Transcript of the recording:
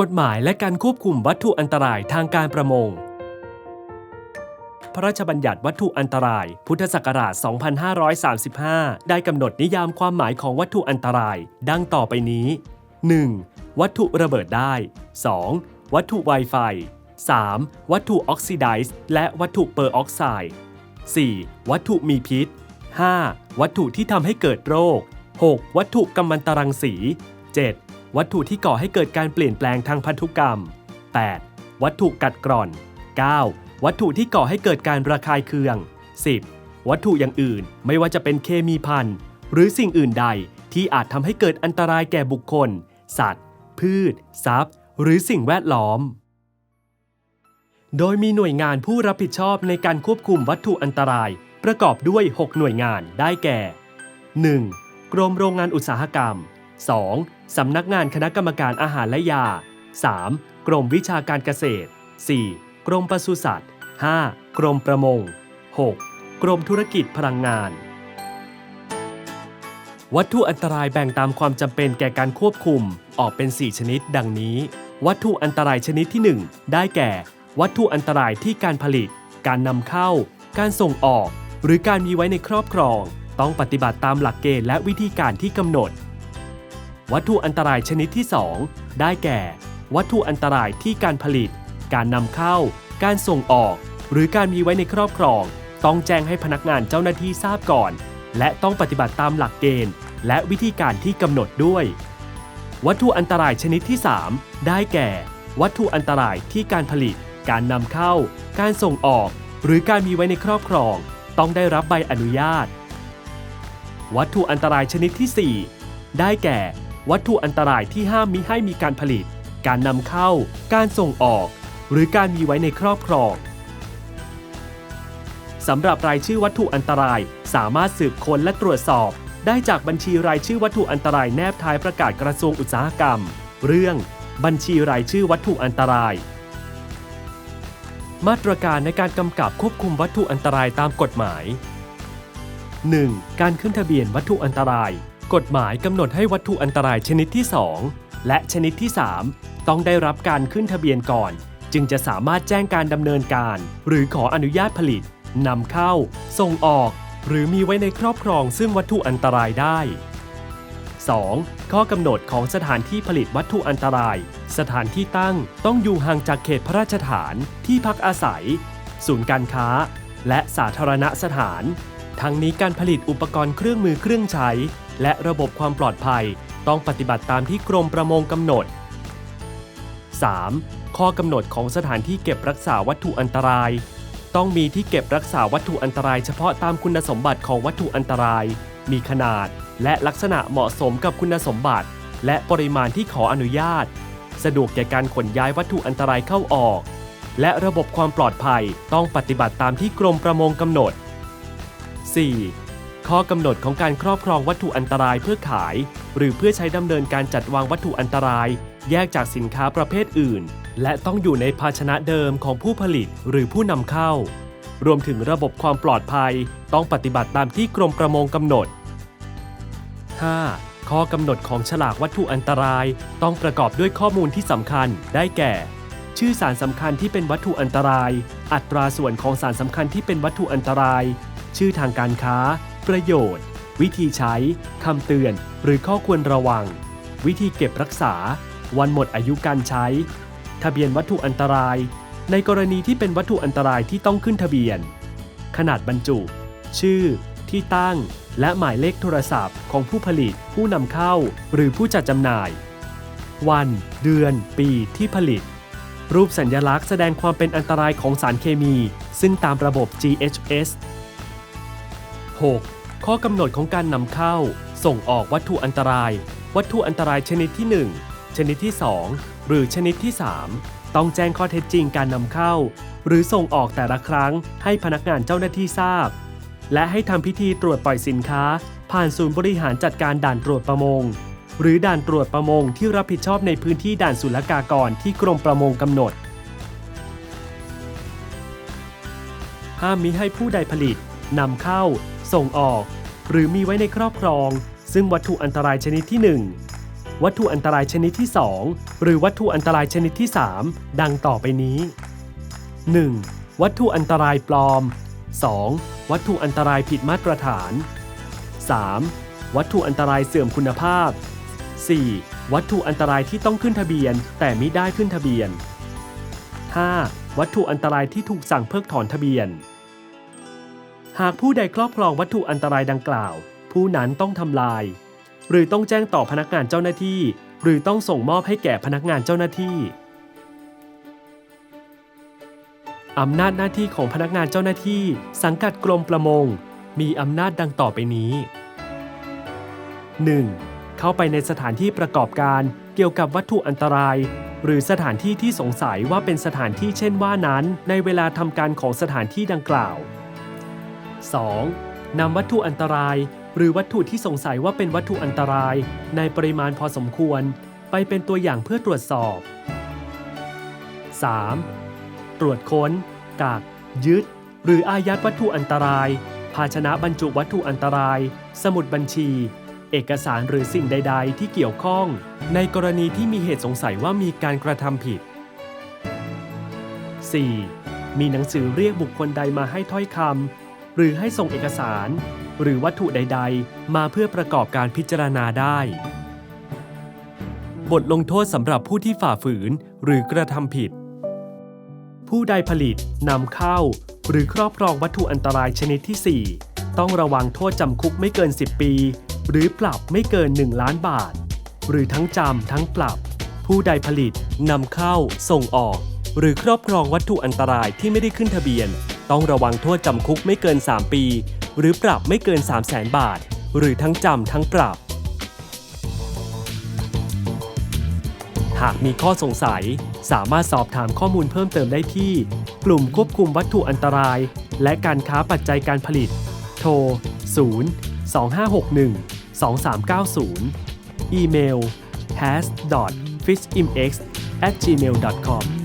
กฎหมายและการควบคุมวัตถุอันตรายทางการประมง พระราชบัญญัติวัตถุอันตราย พุทธศักราช 2535 ได้กำหนดนิยามความหมายของวัตถุอันตราย ดังต่อไปนี้ 1. วัตถุระเบิดได้ 2. วัตถุไวไฟ 3. วัตถุออกซิไดซ์และวัตถุเปอร์ออกไซด์ 4. วัตถุมีพิษ 5. วัตถุที่ทำให้เกิดโรค 6. วัตถุกัมมันตรังสี 7. วัตถุที่ก่อให้เกิดการเปลี่ยนแปลงทางพันธุกรรม 8. วัตถุกัดกร่อน 9. วัตถุที่ก่อให้เกิดการระคายเคือง 10. วัตถุอย่างอื่นไม่ว่าจะเป็นเคมีพันหรือสิ่งอื่นใดที่อาจทำให้เกิดอันตรายแก่บุคคล สัตว์ พืช ทรัพย์ หรือสิ่งแวดล้อม โดยมีหน่วยงานผู้รับผิดชอบในการควบคุมวัตถุอันตราย ประกอบด้วย 6 หน่วยงานได้แก่ 1. กรมโรงงานอุตสาหกรรม 2. สำนักงานคณะกรรมการอาหารและยา 3. กรมวิชาการเกษตร 4. กรมปศุสัตว์ 5. กรมประมง 6. กรมธุรกิจพลังงาน วัตถุอันตรายแบ่งตามความจำเป็นแก่การควบคุม ออกเป็น 4 ชนิด ดังนี้ วัตถุอันตรายชนิดที่ 1 ได้แก่ วัตถุอันตรายที่การผลิต การนำเข้า การส่งออก หรือการมีไว้ในครอบครอง ต้องปฏิบัติตามหลักเกณฑ์และวิธีการที่กำหนด วัตถุอันตรายชนิดที่ 2 ได้แก่ วัตถุอันตรายที่การผลิต การนำเข้า การส่งออก หรือการมีไว้ในครอบครอง ต้องแจ้งให้พนักงานเจ้าหน้าที่ทราบก่อน และต้องปฏิบัติตามหลักเกณฑ์ และวิธีการที่กำหนดด้วย วัตถุอันตรายชนิดที่ 3 ได้แก่ วัตถุอันตรายที่การผลิต การนำเข้า การส่งออก หรือการมีไว้ในครอบครอง ต้องได้รับใบอนุญาต วัตถุอันตรายชนิดที่ 4 ได้แก่ วัตถุอันตรายที่ห้ามมิให้มีการผลิต การนำเข้า การส่งออก หรือการมีไว้ในครอบครองสำหรับรายชื่อวัตถุอันตราย สามารถสืบค้นและตรวจสอบ ได้จากบัญชีรายชื่อวัตถุอันตรายแนบท้ายประกาศกระทรวงอุตสาหกรรม เรื่อง บัญชีรายชื่อวัตถุอันตราย มาตรการในการกำกับควบคุมวัตถุอันตรายตามกฎหมาย 1. การขึ้นทะเบียนวัตถุอันตราย กฎหมายกำหนดให้วัตถุอันตรายชนิดที่ 2 และชนิดที่ 3 ต้องได้รับการขึ้นทะเบียนก่อน จึงจะสามารถแจ้งการดำเนินการ หรือขออนุญาตผลิตนำเข้า ส่งออก หรือมีไว้ในครอบครองซึ่งวัตถุอันตรายได้ 2. ข้อกำหนดของสถานที่ผลิตวัตถุอันตราย สถานที่ตั้งต้องอยู่ห่างจากเขตพระราชฐาน ที่พักอาศัย ศูนย์การค้า และสาธารณสถาน ทั้งนี้การผลิตอุปกรณ์เครื่องมือเครื่องใช้ และระบบความปลอดภัยต้องปฏิบัติตามที่กรมประมงกำหนด 3. ข้อกำหนดของสถานที่เก็บรักษาวัตถุอันตราย ต้องมีที่เก็บรักษาวัตถุอันตรายเฉพาะตามคุณสมบัติของวัตถุอันตราย มีขนาดและลักษณะเหมาะสมกับคุณสมบัติ และปริมาณที่ขออนุญาต สะดวกแก่การขนย้ายวัตถุอันตรายเข้าออก และระบบความปลอดภัยต้องปฏิบัติตามที่กรมประมงกำหนด 4. ข้อกำหนดของการครอบครองวัตถุอันตรายเพื่อขาย หรือเพื่อใช้ดำเนินการจัดวางวัตถุอันตราย แยกจากสินค้าประเภทอื่น และต้องอยู่ในภาชนะเดิมของผู้ผลิตหรือผู้นำเข้า รวมถึงระบบความปลอดภัยต้องปฏิบัติตามที่กรมประมงกำหนด 5. ข้อกำหนดของฉลากวัตถุอันตราย ต้องประกอบด้วยข้อมูลที่สำคัญได้แก่ ชื่อสารสำคัญที่เป็นวัตถุอันตราย อัตราส่วนของสารสำคัญที่เป็นวัตถุอันตราย ชื่อทางการค้า ประโยชน์ วิธีใช้คำเตือน หรือข้อควรระวัง วิธีเก็บรักษา วันหมดอายุการใช้ ทะเบียนวัตถุอันตราย ในกรณีที่เป็นวัตถุอันตรายที่ต้องขึ้นทะเบียน ขนาดบรรจุ ชื่อ ที่ตั้ง และหมายเลขโทรศัพท์ ของผู้ผลิต ผู้นำเข้า หรือผู้จัดจำหน่าย วัน เดือน ปีที่ผลิตรูปสัญญลักษณ์แสดงความเป็นอันตรายของสารเคมี ซึ่งตามระบบ GHS 6. ข้อกำหนดของการนำเข้า ส่งออกวัตถุอันตราย วัตถุอันตรายชนิดที่ 1 ชนิดที่ 2 หรือชนิดที่ 3 ต้องแจ้งข้อเท็จจริงการนำเข้า หรือส่งออกแต่ละครั้งให้พนักงานเจ้าหน้าที่ทราบ และให้ทำพิธีตรวจปล่อยสินค้า ผ่านศูนย์บริหารจัดการด่านตรวจประมง หรือด่านตรวจประมงที่รับผิดชอบในพื้นที่ด่านศุลกากรที่กรมประมงกำหนด ห้ามมิให้ผู้ใดผลิตนำเข้า ส่งออก หรือมีไว้ในครอบครอง ซึ่งวัตถุอันตรายชนิดที่วัตถุอันตรายชนิดที่ 2 หรือวัตถุอันตรายชนิดที่ 3 ดังต่อไปนี้ 1. วัตถุอันตรายปลอม 2. วัตถุอันตรายผิดมาตรฐาน 3. วัตถุอันตรายเสื่อมคุณภาพ 4. วัตถุอันตรายที่ต้องขึ้นทะเบียน แต่ไมิได้ขึ้นทะเบียน 5. วัตถุอันตรายที่ถูกสั่งเพิกถอนทะเบียน หากผู้ใดครอบครองวัตถุอันตรายดังกล่าว ผู้นั้นต้องทำลาย หรือต้องแจ้งต่อพนักงานเจ้าหน้าที่ หรือต้องส่งมอบให้แก่พนักงานเจ้าหน้าที่อำนาจหน้าที่ของพนักงานเจ้าหน้าที่ สังกัดกรมประมง มีอำนาจดังต่อไปนี้ 1. เข้าไปในสถานที่ประกอบการเกี่ยวกับวัตถุอันตราย หรือสถานที่ที่สงสัยว่าเป็นสถานที่เช่นว่านั้น ในเวลาทำการของสถานที่ดังกล่าว 2. นำวัตถุอันตราย หรือวัตถุที่สงสัยว่าเป็นวัตถุอันตราย ในปริมาณพอสมควร ไปเป็นตัวอย่างเพื่อตรวจสอบ 3. ตรวจค้น กัก ยึด หรืออายัดวัตถุอันตราย ภาชนะบรรจุวัตถุอันตราย สมุดบัญชี เอกสารหรือสิ่งใด ๆ ที่เกี่ยวข้อง ในกรณีที่มีเหตุสงสัยว่ามีการกระทำผิด 4. มีหนังสือเรียกบุคคลใดมาให้ถ้อยคำ หรือให้ส่งเอกสาร หรือวัตถุใด ๆ มาเพื่อประกอบการพิจารณาได้ บทลงโทษสำหรับผู้ที่ฝ่าฝืนหรือกระทำผิด ผู้ใดผลิตนำเข้า หรือครอบครองวัตถุอันตรายชนิดที่ 4 ต้องระวังโทษจำคุกไม่เกิน 10 ปี หรือปรับไม่เกิน 1 ล้านบาท หรือทั้งจำทั้งปรับ ผู้ใดผลิตนำเข้า ส่งออก หรือครอบครองวัตถุอันตรายที่ไม่ได้ขึ้นทะเบียน ต้องระวังโทษจำคุกไม่เกิน 3 ปี หรือปรับไม่เกิน 3 0 0แสนบาท หรือทั้งจำทั้งปรับ หากมีข้อสงสัย สามารถสอบถามข้อมูลเพิ่มเติมได้ที่ กลุ่มควบคุมวัตถุอันตราย และการค้าปัจจัยการผลิต โทร 0 2561 2390 อีเมล has.fishimx gmail.com